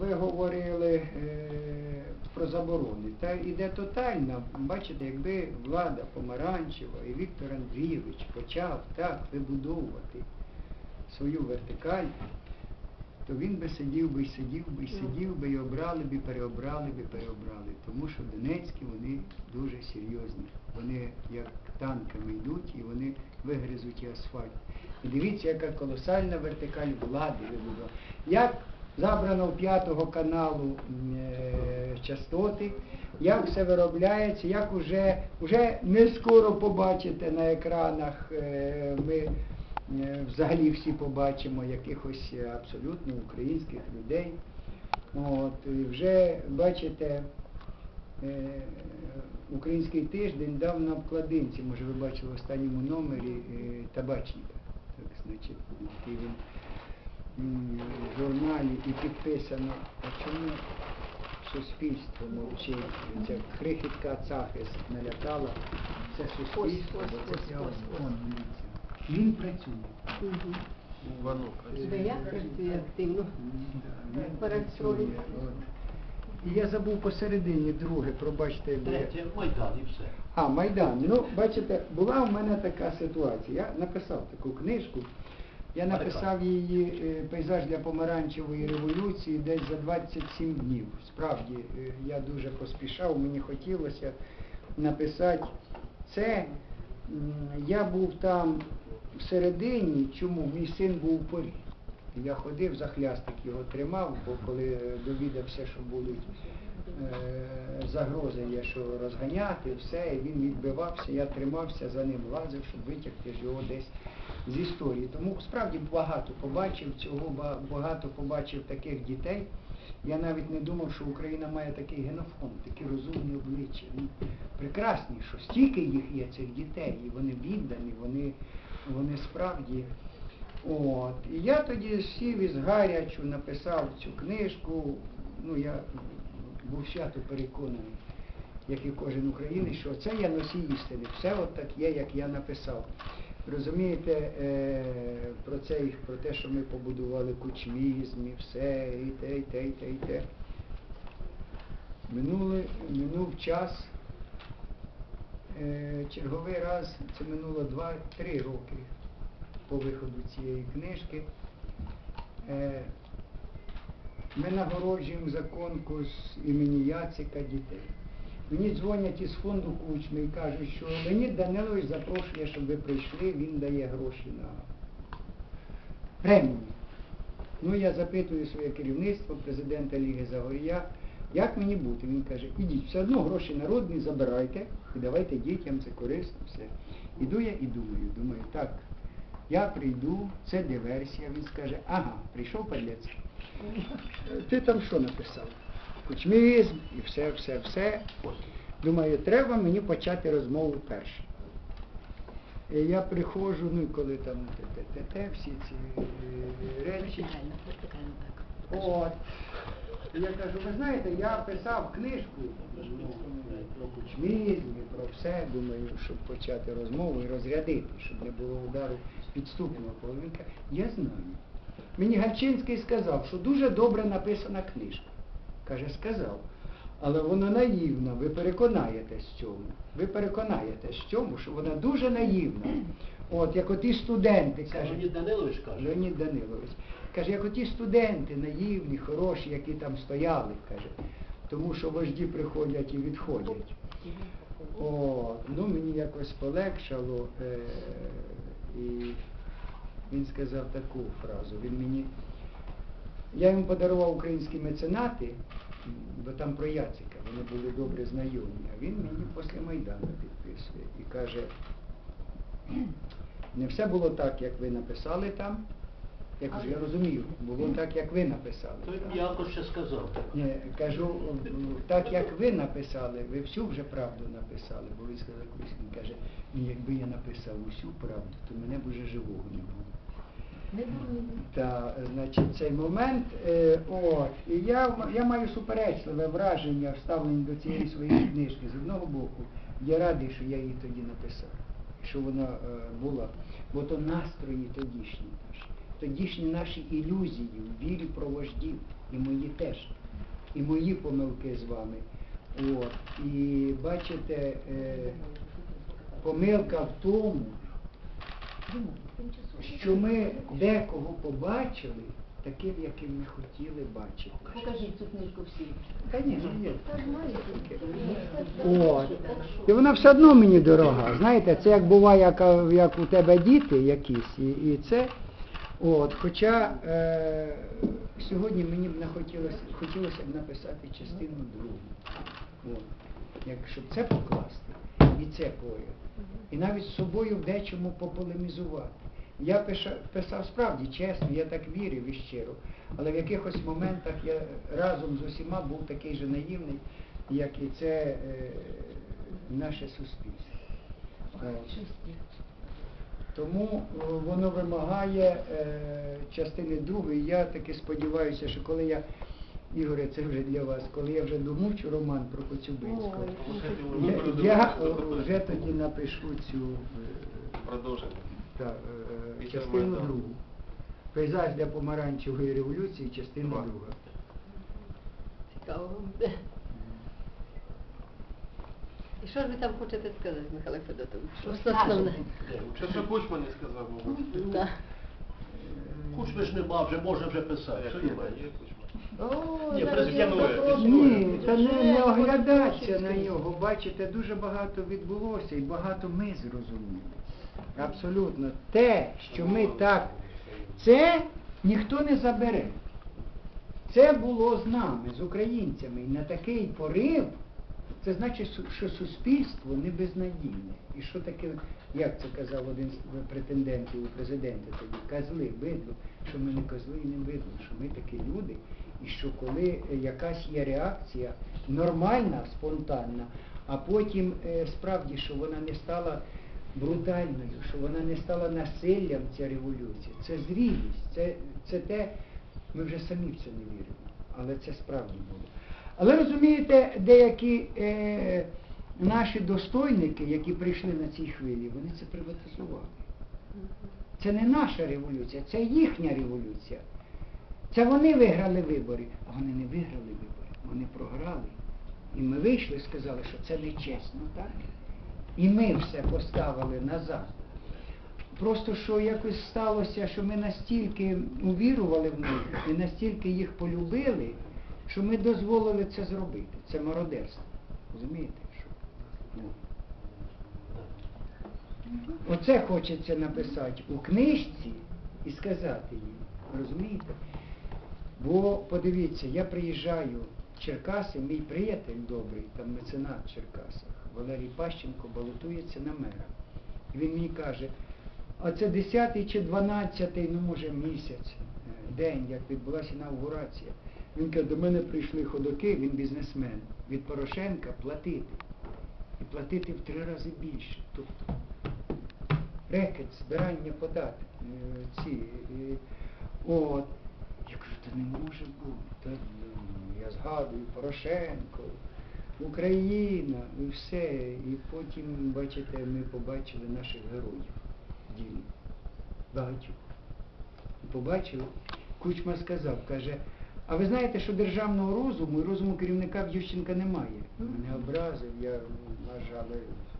ви говорили е, про заборони. Та іде тотальна, бачите, якби влада Помаранчева і Віктор Андрійович почав так вибудовувати свою вертикаль, то він би сидів би, і сидів би, ну. сидів би і обрали би, переобрали би, переобрали. Тому що Донецькі вони дуже серйозні. Вони як танками йдуть і вони вигризуть і асфальт. І дивіться, яка колосальна вертикаль влади вибудова. Як забрано в п'ятого каналу е, частоти, як все виробляється, як уже, уже не скоро побачите на екранах, е, ми е, взагалі всі побачимо якихось абсолютно українських людей. От, і вже бачите, український тиждень дав на обкладинці, може ви бачили в останньому номері табачника. Так, значить, журналі і підписано, а чому суспільство мовчить, ця крихітка цахист налякала, це суспільство, Ось, ось, ось, ось, ось. Він працює. Да, я працюю активно. Да, він Працює. працює, от. І я забув посередині друге, пробачте. Третє Майдан і все. А, Майдан. Ну, бачите, була в мене така ситуація. Я написав таку книжку. Я написав її е, пейзаж для помаранчевої революції десь за 27 днів. Справді, е, я дуже поспішав, мені хотілося написати це. Я був там всередині, чому мій син був у порі. Я ходив, за хлястик його тримав, бо коли е, довідався, що будуть загрози є, що розганяти, все, і він відбивався, я тримався за ним, лазив, щоб витягти його десь з історії. Тому справді багато побачив цього, багато побачив таких дітей. Я навіть не думав, що Україна має такий генофонд, такі розумні обличчя. Ну, прекрасні, що стільки їх є, цих дітей, і вони віддані, вони, вони справді. От. І я тоді сів із гарячу, написав цю книжку. Ну, я був свято переконаний, як і кожен українець, що це я носій істини. Все от так є, як я написав. Розумієте, е, про це, про те, що ми побудували кучмізм і все, і те, і те, і те, і те. Минули, минув час. Е, черговий раз, це минуло 2-3 роки по виходу цієї книжки. Е, ми нагороджуємо за конкурс імені Яцика дітей. Мені дзвонять із фонду Кучми і кажуть, що Леонід Данилович запрошує, щоб ви прийшли, він дає гроші на премію. Ну, я запитую своє керівництво, президента Ліги Загорія, як мені бути? Він каже, ідіть, все одно гроші народні забирайте і давайте дітям, це корисно, все. Іду я і думаю, думаю, так, я прийду, це диверсія. Він скаже, ага, прийшов падлець. Ти там що написав? Кучмізм і все, все, все. Думаю, треба мені почати розмову перше. І я приходжу, ну і коли там те-те-те, всі ці е, речі. От. І Я кажу, ви знаєте, я писав книжку ну, про кучмізм і про все, думаю, щоб почати розмову і розрядити, щоб не було удару підступного половинка. Я знаю. Мені Гальчинський сказав, що дуже добре написана книжка. Каже, сказав. Але вона наївна, ви переконаєтесь в цьому. Ви переконаєтесь в цьому, що вона дуже наївна. От, як оті студенти, каже, Леонід Данилович каже. Леонід Данилович. Каже, як оті студенти наївні, хороші, які там стояли, каже, тому що вожді приходять і відходять. О, ну мені якось полегшало. Е, і він сказав таку фразу. Він мені. Я йому подарував українські меценати, бо там про Яцика, вони були добре знайомі. А він мені після Майдану підписує і каже, не все було так, як ви написали там. Я кажу, я розумію, було так, як ви написали. Там. м'яко ще сказав. Ні, кажу, так як ви написали, ви всю вже правду написали, бо ви сказали він каже, «Ні, якби я написав усю правду, то мене б уже живого не було. Та, значить, цей момент, е, от, і я, я маю суперечливе враження вставлені до цієї своєї книжки. З одного боку, я радий, що я її тоді написав, що вона е, була, бо то настрої тодішні наші, тодішні наші ілюзії вірі про вождів, і мої теж, і мої помилки з вами. От. І бачите, е, помилка в тому, що ми декого побачили таким, яким ми хотіли бачити. Покажіть цю книжку всім. Та ж маєте. От. І вона все одно мені дорога. Знаєте, це як буває, як, як у тебе діти якісь, і, і це. От, хоча е, сьогодні мені б не хотілося, хотілося б написати частину другу. От. Як, щоб це покласти і це поряд. І навіть з собою в дечому пополемізувати. Я писав справді чесно, я так вірив і щиро, але в якихось моментах я разом з усіма був такий же наївний, як і це е, наше суспільство. Тому е, воно вимагає е, частини другої. Я таки сподіваюся, що коли я, Ігоре, це вже для вас, коли я вже домучу роман про Коцюбинського, я, я е, вже тоді напишу цю е, Продовження. та, е, частину другу. Пейзаж для помаранчевої революції, частина Два. друга. Цікаво буде. І що ж ви там хочете сказати, Михайло Федотович? Що основне? Що це Кучма не сказав, мабуть. Кучми ж нема, вже може вже писати. Як Що є? Ні, президент. Ні, та не, не Вже на нього. Бачите, дуже багато відбулося і багато ми зрозуміли. Абсолютно. Те, що ми так, це ніхто не забере. Це було з нами, з українцями. І на такий порив, це значить, що суспільство не безнадійне. І що таке, як це казав один з претендентів у президенти тоді, козли, бидло, що ми не козли і не бидло, що ми такі люди, і що коли е, якась є реакція нормальна, спонтанна, а потім е, справді, що вона не стала брутальною, що вона не стала насиллям, ця революція, це зрілість, це, це те, ми вже самі в це не віримо, але це справді було. Але розумієте, деякі е, наші достойники, які прийшли на цій хвилі, вони це приватизували. Це не наша революція, це їхня революція. Це вони виграли вибори, а вони не виграли вибори, вони програли. І ми вийшли і сказали, що це нечесно, так? І ми все поставили назад. Просто що якось сталося, що ми настільки увірували в них і настільки їх полюбили, що ми дозволили це зробити. Це мародерство. Розумієте? Що? Ну. Оце хочеться написати у книжці і сказати їм. Розумієте? Бо подивіться, я приїжджаю в Черкаси, мій приятель добрий, там меценат в Черкасах, Валерій Пащенко балотується на мера. І він мені каже, а це 10 чи 12, ну може місяць, е, день, як відбулася інаугурація. Він каже, до мене прийшли ходоки, він бізнесмен, від Порошенка платити. І платити в три рази більше. Тобто рекет, збирання податків, е. Та не може бути. Я згадую Порошенко, Україна і все. І потім, бачите, ми побачили наших героїв в. Багатьох. І побачили, Кучма сказав, каже, а ви знаєте, що державного розуму і розуму керівника в Ющенка немає. Мене образив, я, на жаль,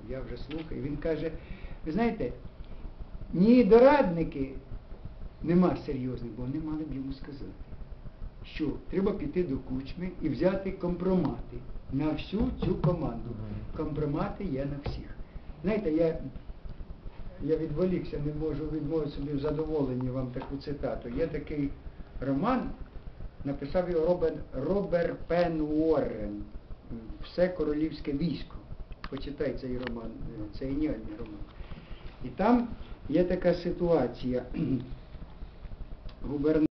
я вже слухаю. Він каже, ви знаєте, ні дорадники нема серйозних, бо вони мали б йому сказати, що треба піти до кучми і взяти компромати на всю цю команду. Компромати є на всіх. Знаєте, я, я відволікся, не можу відмовити собі в задоволенні вам таку цитату. Є такий роман, написав його Робер, Робер Пен Уоррен Все королівське військо. Почитай цей роман, це геніальний роман. І там є така ситуація. Губернатор